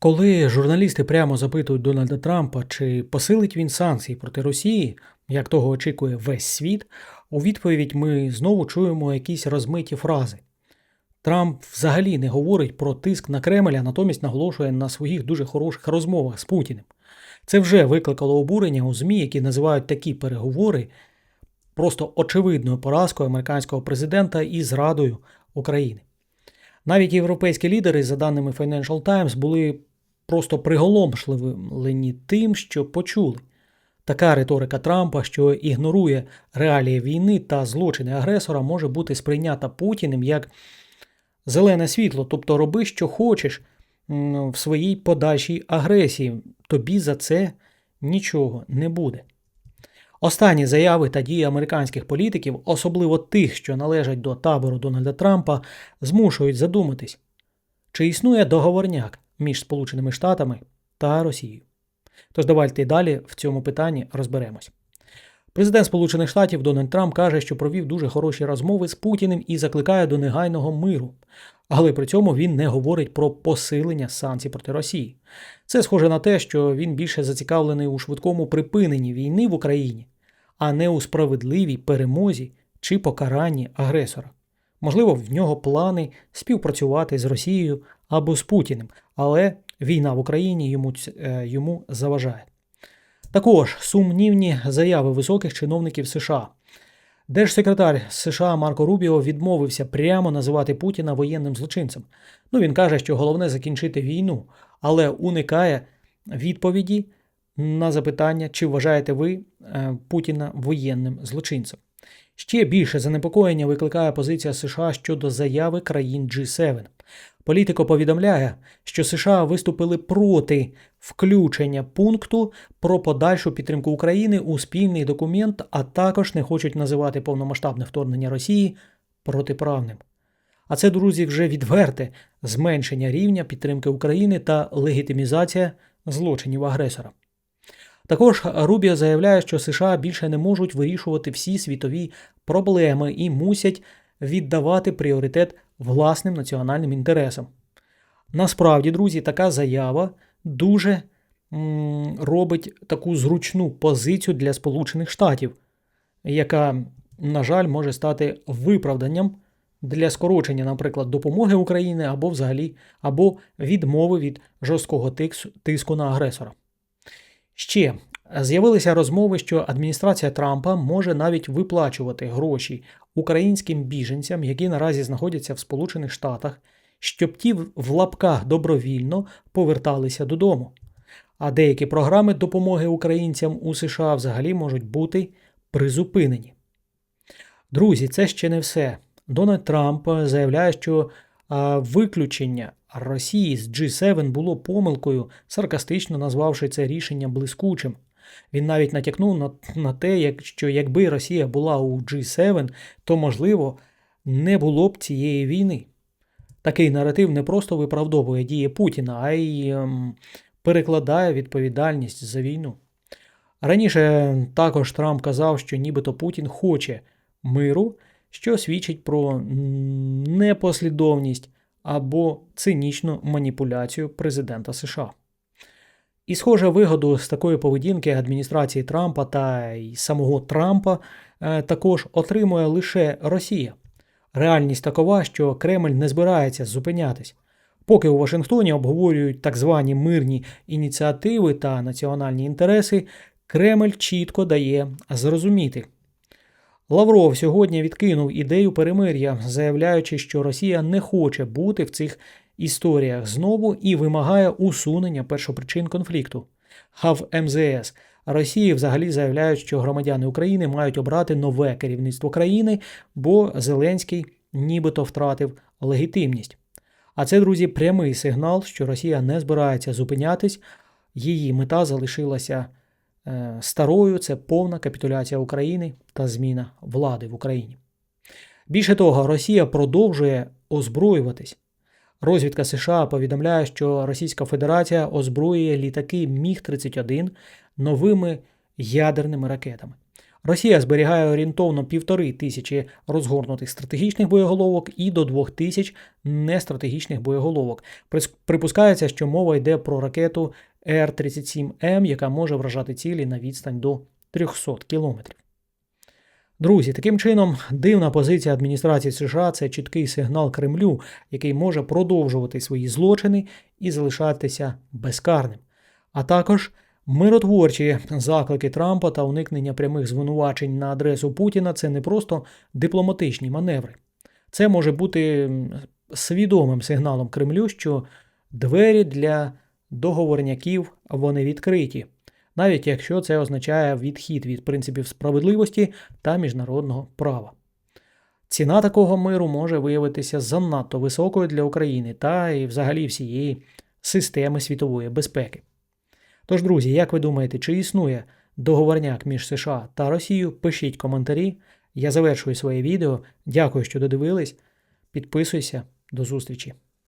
Коли журналісти прямо запитують Дональда Трампа, чи посилить він санкції проти Росії, як того очікує весь світ, у відповідь ми знову чуємо якісь розмиті фрази. Трамп взагалі не говорить про тиск на Кремль, а натомість наголошує на своїх дуже хороших розмовах з Путіним. Це вже викликало обурення у ЗМІ, які називають такі переговори просто очевидною поразкою американського президента і зрадою України. Навіть європейські лідери, за даними Financial Times, були просто приголомшливлені тим, що почули. Така риторика Трампа, що ігнорує реалії війни та злочини агресора, може бути сприйнята Путіним як зелене світло, тобто роби, що хочеш в своїй подальшій агресії. Тобі за це нічого не буде. Останні заяви та дії американських політиків, особливо тих, що належать до табору Дональда Трампа, змушують задуматись, чи існує договорняк між Сполученими Штатами та Росією. Тож давайте далі в цьому питанні розберемось. Президент Сполучених Штатів Дональд Трамп каже, що провів дуже хороші розмови з Путіним і закликає до негайного миру. Але при цьому він не говорить про посилення санкцій проти Росії. Це схоже на те, що він більше зацікавлений у швидкому припиненні війни в Україні, а не у справедливій перемозі чи покаранні агресора. Можливо, в нього плани співпрацювати з Росією або з Путіним, але війна в Україні йому, е, йому заважає. Також сумнівні заяви високих чиновників США. Держсекретар США Марко Рубіо відмовився прямо називати Путіна воєнним злочинцем. Ну він каже, що головне закінчити війну, але уникає відповіді на запитання, чи вважаєте ви е, Путіна воєнним злочинцем. Ще більше занепокоєння викликає позиція США щодо заяви країн G7. Політико повідомляє, що США виступили проти включення пункту про подальшу підтримку України у спільний документ, а також не хочуть називати повномасштабне вторгнення Росії протиправним. А це, друзі, вже відверте зменшення рівня підтримки України та легітимізація злочинів агресора. Також Рубіо заявляє, що США більше не можуть вирішувати всі світові проблеми і мусять віддавати пріоритет власним національним інтересам. Насправді, друзі, така заява дуже м, робить таку зручну позицію для Сполучених Штатів, яка, на жаль, може стати виправданням для скорочення, наприклад, допомоги Україні або взагалі або відмови від жорсткого тиску на агресора. Ще з'явилися розмови, що адміністрація Трампа може навіть виплачувати гроші українським біженцям, які наразі знаходяться в Сполучених Штатах, щоб ті в лапках добровільно поверталися додому. А деякі програми допомоги українцям у США взагалі можуть бути призупинені. Друзі, це ще не все. Дональд Трамп заявляє, що виключення Росії з G7 було помилкою, саркастично назвавши це рішення блискучим. Він навіть натякнув на, на те, що якби Росія була у G7, то, можливо, не було б цієї війни. Такий наратив не просто виправдовує дії Путіна, а й ем, перекладає відповідальність за війну. Раніше також Трамп казав, що нібито Путін хоче миру, що свідчить про непослідовність або цинічну маніпуляцію президента США. І, схоже, вигоду з такої поведінки адміністрації Трампа та й самого Трампа е, також отримує лише Росія. Реальність такова, що Кремль не збирається зупинятись. Поки у Вашингтоні обговорюють так звані мирні ініціативи та національні інтереси, Кремль чітко дає зрозуміти. Лавров сьогодні відкинув ідею перемир'я, заявляючи, що Росія не хоче бути в цих історіях знову і вимагає усунення першопричин конфлікту. А в МЗС Росії взагалі заявляють, що громадяни України мають обрати нове керівництво країни, бо Зеленський нібито втратив легітимність. А це, друзі, прямий сигнал, що Росія не збирається зупинятись. Її мета залишилася е, старою це повна капітуляція України та зміна влади в Україні. Більше того, Росія продовжує озброюватись. Розвідка США повідомляє, що Російська Федерація озброює літаки Міг-31 новими ядерними ракетами. Росія зберігає орієнтовно півтори тисячі розгорнутих стратегічних боєголовок і до двох тисяч нестратегічних боєголовок. Припускається, що мова йде про ракету Р-37М, яка може вражати цілі на відстань до 300 кілометрів. Друзі, таким чином, дивна позиція адміністрації США це чіткий сигнал Кремлю, який може продовжувати свої злочини і залишатися безкарним. А також миротворчі заклики Трампа та уникнення прямих звинувачень на адресу Путіна це не просто дипломатичні маневри. Це може бути свідомим сигналом Кремлю, що двері для договорняків вони відкриті, навіть якщо це означає відхід від принципів справедливості та міжнародного права. Ціна такого миру може виявитися занадто високою для України та і взагалі всієї системи світової безпеки. Тож, друзі, як ви думаєте, чи існує договорняк між США та Росією? Пишіть коментарі. Я завершую своє відео. Дякую, що додивились. Підписуйся. До зустрічі!